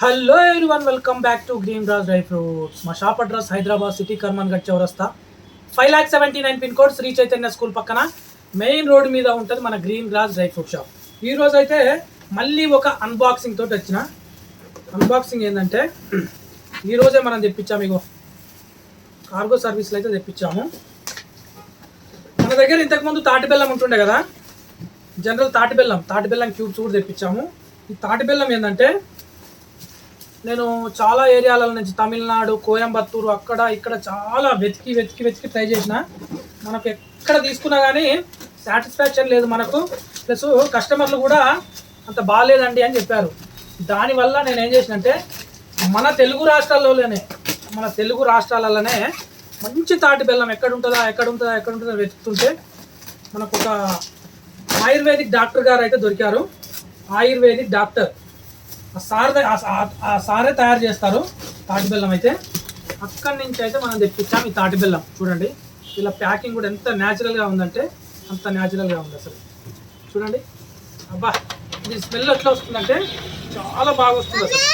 Hello one welcome back to green Raj dry fruits మా shop address Hyderabad city Karmanghat చౌరస్తా. Five lakh seventy nine pin code Shri Chaitanya school పక్కన. Main road మీద ఉంటుంది మన green Raj dry fruit shop ఈరోజు అయితే మళ్ళీ ఒక అన్బాక్సింగ్ తోటి వచ్చిన. అన్బాక్సింగ్ ఏంటంటే ఈరోజే మనం తెప్పించాము ఇగో. కార్గో సర్వీస్లో అయితే తెప్పించాము. మన దగ్గర ఇంతకుముందు తాటి బెల్లం ఉంటుండే కదా? జనరల్ తాటి బెల్లం తాటి బెల్లం క్యూబ్స్ కూడా తెప్పించాము. ఈ తాటి బెల్లం ఏంటంటే నేను చాలా ఏరియాల నుంచి తమిళనాడు కోయంబత్తూరు అక్కడ ఇక్కడ చాలా వెతికి వెతికి వెతికి ట్రై చేసిన. మనకు ఎక్కడ తీసుకున్నా కానీ సాటిస్ఫాక్షన్ లేదు మనకు. ప్లస్ కస్టమర్లు కూడా అంత బాగాలేదండి అని చెప్పారు. దానివల్ల నేను ఏం చేసినంటే మన తెలుగు రాష్ట్రాల్లోనే మన తెలుగు రాష్ట్రాలలోనే మంచి తాటి బెల్లం ఎక్కడ ఉంటుందా ఎక్కడ ఉంటుందా ఎక్కడ ఉంటుందా వెతుకుతుంటే మనకు ఒక ఆయుర్వేదిక్ డాక్టర్ గారు అయితే దొరికారు. Ayurvedic doctor. సార్ ఆ- ఆ సారే తయారు చేస్తారు తాటి బెల్లం అయితే. అక్కడి నుంచి అయితే మనం తెప్పించాం ఈ తాటి బెల్లం. చూడండి ఇలా ప్యాకింగ్ కూడా ఎంత న్యాచురల్గా ఉందంటే అంత న్యాచురల్గా ఉంది అసలు. చూడండి అబ్బా ఇది స్మెల్ ఎట్లా వస్తుందంటే చాలా బాగా వస్తుంది అసలు.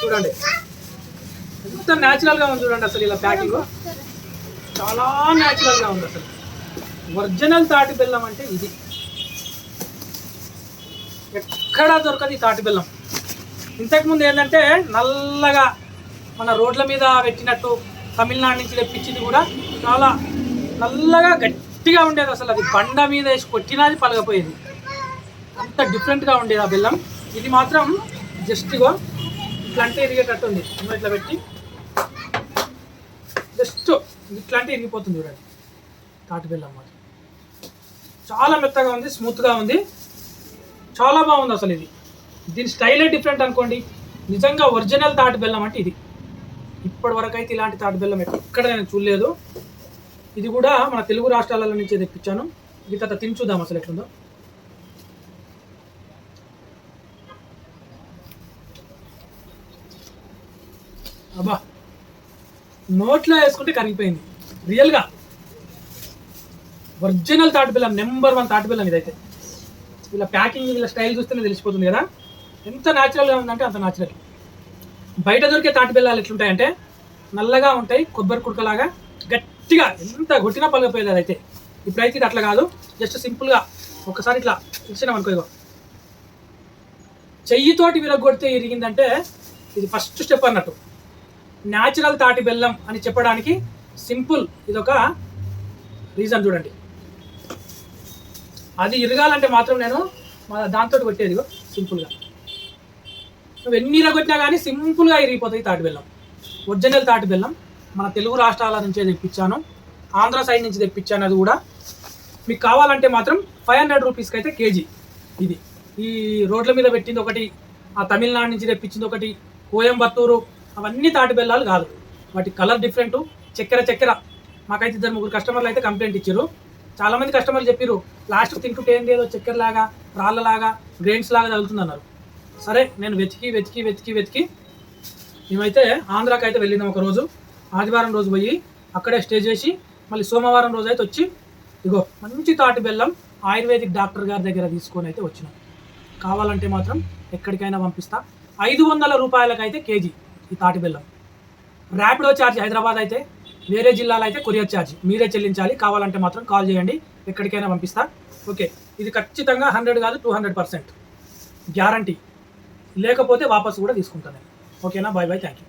చూడండి ఎంత న్యాచురల్గా ఉంది చూడండి అసలు ఇలా ప్యాకింగ్ చాలా న్యాచురల్గా ఉంది అసలు. ఒరిజినల్ తాటి బెల్లం అంటే ఇది. ఎక్కడా దొరకదు ఈ తాటి బెల్లం. ఇంతకుముందు ఏంటంటే నల్లగా మన రోడ్ల మీద పెట్టినట్టు తమిళనాడు నుంచి తెప్పించింది కూడా చాలా నల్లగా గట్టిగా ఉండేది అసలు. అది బండ మీద వేసి కొట్టినది పలగపోయేది అంత డిఫరెంట్గా ఉండేది ఆ బెల్లం. ఇది మాత్రం జస్ట్గా ఇట్లాంటి ఇరిగేటట్టు ఉంది. ఇట్లా పెట్టి జస్ట్ ఇట్లాంటి ఇరిగిపోతుంది చూడండి. తాటి బెల్లం మాత్రం. చాలా మెత్తగా ఉంది స్మూత్గా ఉంది. చాలా బాగుంది అసలు ఇది. దీని స్టైలే డిఫరెంట్ అనుకోండి. నిజంగా ఒరిజినల్ తాటి బెల్లం అంటే ఇది. ఇప్పటి వరకు అయితే ఇలాంటి తాటి బెల్లం ఎక్కడ నేను చూడలేదు. ఇది కూడా మన తెలుగు రాష్ట్రాల నుంచే తెప్పించాను. ఇది తర్వాత తిని చూద్దాం అసలు ఎట్లుందో. అబ్బా నోట్లో వేసుకుంటే కరిగిపోయింది. రియల్గా ఒరిజినల్ తాటి బెల్లం నెంబర్ వన్ తాటి బెల్లం ఇదైతే. ఇలా ప్యాకింగ్ ఇలా స్టైల్ చూస్తేనే తెలిసిపోతుంది కదా. ఎంత న్యాచురల్గా ఉందంటే అంత న్యాచురల్ బయట దొరికే తాటి బెల్లాలు ఎట్లుంటాయంటే నల్లగా ఉంటాయి కొబ్బరి కుడకలాగా గట్టిగా ఎంత కొట్టినా పలకపోయేది అదైతే. ఇప్పుడైతే ఇది అట్లా కాదు. జస్ట్ సింపుల్గా ఒకసారి ఇట్లా ఇచ్చినాం అనుకో ఇగో. చెయ్యితోటి విరగొడితే ఇరిగిందంటే ఇది ఫస్ట్ స్టెప్ అన్నట్టు. న్యాచురల్ తాటి బెల్లం అని చెప్పడానికి సింపుల్ ఇదొక రీజన్ చూడండి. అది ఇరగాలంటే మాత్రం నేను దాంతో కొట్టేది సింపుల్గా. నువ్వు ఎన్ని ఇరగొట్టినా కానీ సింపుల్గా ఇరిగిపోతాయి తాటి బెల్లం. ఒరిజినల్ తాటి బెల్లం. మన తెలుగు రాష్ట్రాల నుంచే తెప్పించాను. ఆంధ్ర సైడ్ నుంచి తెప్పించాను అది కూడా. మీకు కావాలంటే మాత్రం ఫైవ్ హండ్రెడ్ రూపీస్కి అయితే కేజీ. ఇది. ఈ రోడ్ల మీద పెట్టింది ఒకటి ఆ తమిళనాడు నుంచి తెప్పించింది ఒకటి కోయంబత్తూరు అవన్నీ తాటి బెల్లాలు కాదు. వాటి కలర్ డిఫరెంట్. చక్కెర చక్కెర. మాకైతే ఇద్దరు ముగ్గురు కస్టమర్లు అయితే కంప్లైంట్ ఇచ్చారు. చాలా మంది కస్టమర్లు చెప్పారు లాస్ట్ తింటుంటే ఏంది ఏదో చక్కెర లాగా రాళ్ళలాగా గ్రెయిన్స్ లాగా తగులుతుంది అన్నారు సరే నేను వెతికి వెతికి వెతికి వెతికి. మేమైతే ఆంధ్రాకి అయితే వెళ్ళినాం ఒక రోజు ఆదివారం రోజు పోయి అక్కడే స్టే చేసి మళ్ళీ సోమవారం రోజు అయితే వచ్చి ఇగో మంచి తాటి బెల్లం ఆయుర్వేదిక్ డాక్టర్ గారి దగ్గర తీసుకొని అయితే వచ్చినాం. కావాలంటే మాత్రం ఎక్కడికైనా పంపిస్తా. ఐదు వందల రూపాయలకైతే కేజీ ఈ తాటి బెల్లం. ర్యాపిడో ఛార్జ్ హైదరాబాద్ అయితే వేరే జిల్లాలో అయితే కొరియర్ ఛార్జ్ మీరే చెల్లించాలి. కావాలంటే మాత్రం కాల్ చేయండి. ఎక్కడికైనా పంపిస్తా. ఓకే. ఇది ఖచ్చితంగా హండ్రెడ్ కాదు టూ హండ్రెడ్ పర్సెంట్ గ్యారంటీ. లేకపోతే వాపసు కూడా తీసుకుంటాను ఓకేనా? Bye bye. Thank you